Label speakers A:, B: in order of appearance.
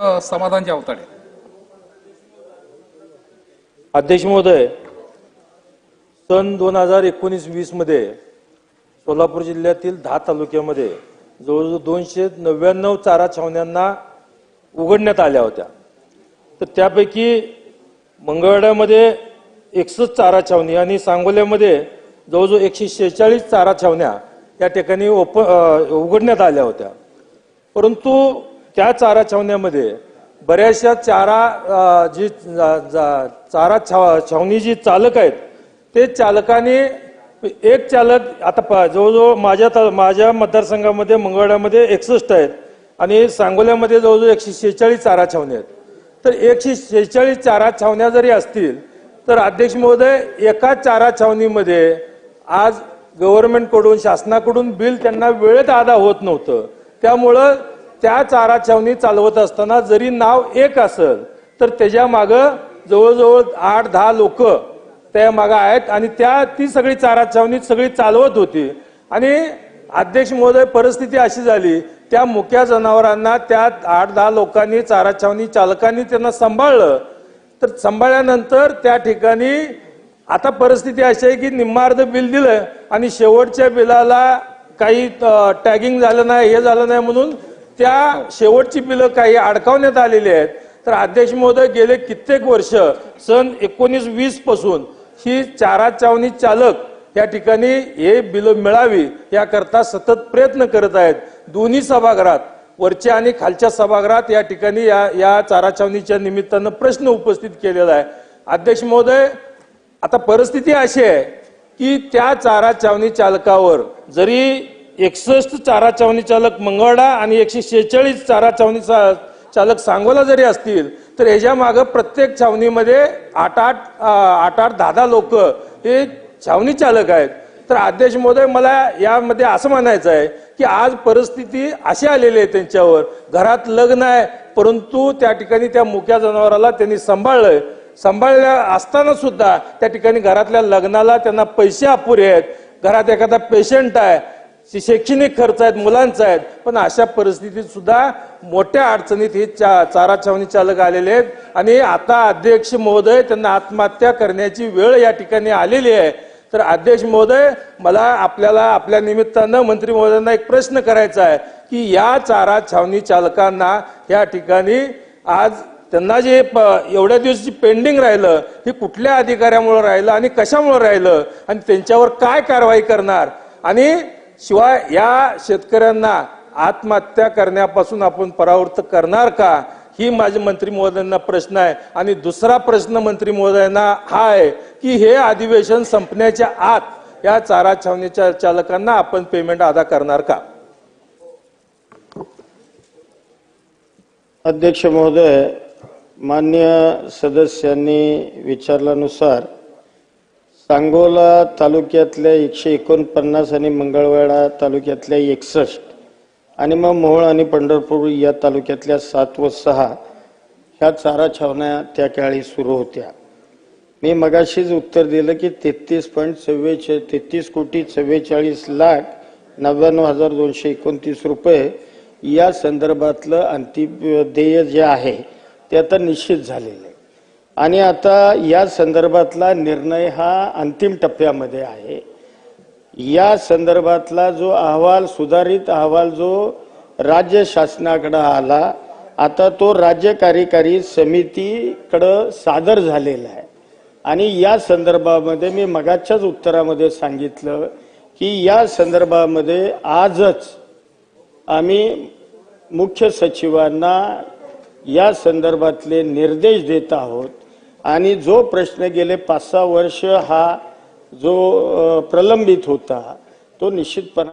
A: समाधानचे अवताडे
B: अध्यक्ष महोदय सन दोन हजार एकोणीस वीसमध्ये सोलापूर जिल्ह्यातील दहा तालुक्यामध्ये जवळजवळ दोनशे नव्याण्णव चारा छावण्यांना उघडण्यात आल्या होत्या. तर त्यापैकी मंगळवाड्यामध्ये एकसष्ट चारा छावणी आणि सांगोल्यामध्ये जवळजवळ एकशे शेहेचाळीस चारा छावण्या त्या ठिकाणी ओप उघडण्यात आल्या होत्या. परंतु त्या चारा छावण्यामध्ये बऱ्याचशा चारा जी जा- चारा छाव- छावणी जी चालक आहेत ते चालकाने एक चालक आता प- जवळजवळ माझ्या माझ्या मतदारसंघामध्ये मंगळवाड्यामध्ये एकसष्ट आहेत आणि सांगोल्यामध्ये जवळजवळ एकशे शेहेचाळीस चारा छावण्या आहेत. तर एकशे शेहेचाळीस चारा छावण्या जरी असतील तर अध्यक्ष महोदय एका चारा छावणीमध्ये आज गव्हर्नमेंटकडून शासनाकडून बिल त्यांना वेळेत अदा होत नव्हतं. त्यामुळं त्या चारा छावणी चालवत असताना जरी नाव एक असेल तर त्याच्या मागं जवळजवळ आठ दहा लोक त्या मागं आहेत आणि त्या ती सगळी चारा छावणी सगळी चालवत होती. आणि अध्यक्ष महोदय परिस्थिती अशी झाली त्या मुक्या जनावरांना त्या आठ दहा लोकांनी चारा छावणी चालकांनी त्यांना सांभाळलं. तर सांभाळल्यानंतर त्या ठिकाणी आता परिस्थिती अशी आहे की निम्मार्ध बिल दिलं आणि शेवटच्या बिलाला काही टॅगिंग झालं नाही हे झालं नाही म्हणून त्या शेवटची बिलं काही अडकावण्यात आलेली आहेत. तर अध्यक्ष महोदय गेले कित्येक वर्ष सन एकोणीस वीसपासून ही चारा चावणी चालक या ठिकाणी हे बिलं मिळावी याकरता सतत प्रयत्न करत आहेत. दोन्ही सभागृहात वरच्या आणि खालच्या सभागृहात या ठिकाणी या या चारा छावणीच्या निमित्तानं प्रश्न उपस्थित केलेला आहे. अध्यक्ष महोदय आता परिस्थिती अशी आहे की त्या चारा छावणी चालकावर जरी एकसष्ट चारा छावणी चालक मंगळडा आणि एकशे शेहेचाळीस चारा छावणी चा- चालक सांगोला जरी असतील तर याच्या मागं प्रत्येक छावणीमध्ये आठ आठ आठ आठ दहा दहा लोक हे छावणी चालक आहेत. तर अध्यक्ष महोदय मला यामध्ये असं म्हणायचं आहे की आज परिस्थिती अशी आलेली आहे त्यांच्यावर. घरात लग्न आहे परंतु त्या ठिकाणी त्या मुक्या जनावराला त्यांनी सांभाळलंय. सांभाळल्या असताना सुद्धा त्या ठिकाणी घरातल्या लग्नाला त्यांना पैसे अपुरे आहेत. घरात एखादा पेशंट आहे शैक्षणिक खर्च आहेत मुलांचा आहेत. पण अशा परिस्थितीत सुद्धा मोठ्या अडचणीत हे चा चारा छावणी चालक आलेले आहेत. आणि आता अध्यक्ष महोदय त्यांना आत्महत्या करण्याची वेळ या ठिकाणी आलेली आहे. तर अध्यक्ष महोदय मला आपल्याला आपल्या निमित्तानं मंत्री महोदयांना एक प्रश्न करायचा आहे की या चारा छावणी चालकांना या ठिकाणी आज त्यांना जे प- एवढ्या दिवस जे पेंडिंग राहिलं हे कुठल्या अधिकाऱ्यामुळे राहिलं आणि कशामुळे राहिलं आणि त्यांच्यावर काय कारवाई करणार? आणि शिवाय या शेतकऱ्यांना आत्महत्या करण्यापासून आपण परावृत्त करणार का? ही माझे मंत्री महोदयांना प्रश्न आहे. आणि दुसरा प्रश्न मंत्री महोदयांना हा आहे की हे अधिवेशन संपण्याच्या आत या चारा छावणीच्या चालकांना आपण पेमेंट अदा करणार का?
C: अध्यक्ष महोदय मान्य सदस्यांनी विचारल्यानुसार सांगोला तालुक्यातल्या एकशे एकोणपन्नास आणि मंगळवेढा तालुक्यातल्या एकसष्ट आणि मग मोहोळ आणि पंढरपूर या तालुक्यातल्या सात व सहा ह्या चारा छावण्या त्या काळी सुरू होत्या. मी मगाशीच उत्तर दिलं की तेहतीस पॉईंट चव्वेचे तेहतीस कोटी चव्वेचाळीस लाख नव्याण्णव हजार दोनशे एकोणतीस रुपये या संदर्भातलं अंतिम देय जे आहे ते आता निश्चित झालेलं आहे. आणि आता या संदर्भातला निर्णय हा अंतिम टप्प्यामध्ये आहे. या संदर्भातला जो अहवाल सुधारित अहवाल जो राज्य शासनाकडं आला आता तो राज्य कार्यकारी समितीकडं सादर झालेला आहे. आणि या संदर्भामध्ये मी मगाच्याच उत्तरामध्ये सांगितलं की या संदर्भामध्ये आजच आम्ही मुख्य सचिवांना या संदर्भातले निर्देश देत आहोत. आणि जो प्रश्न गेले पाच सहा वर्ष हा जो प्रलंबित होता तो निश्चितपणा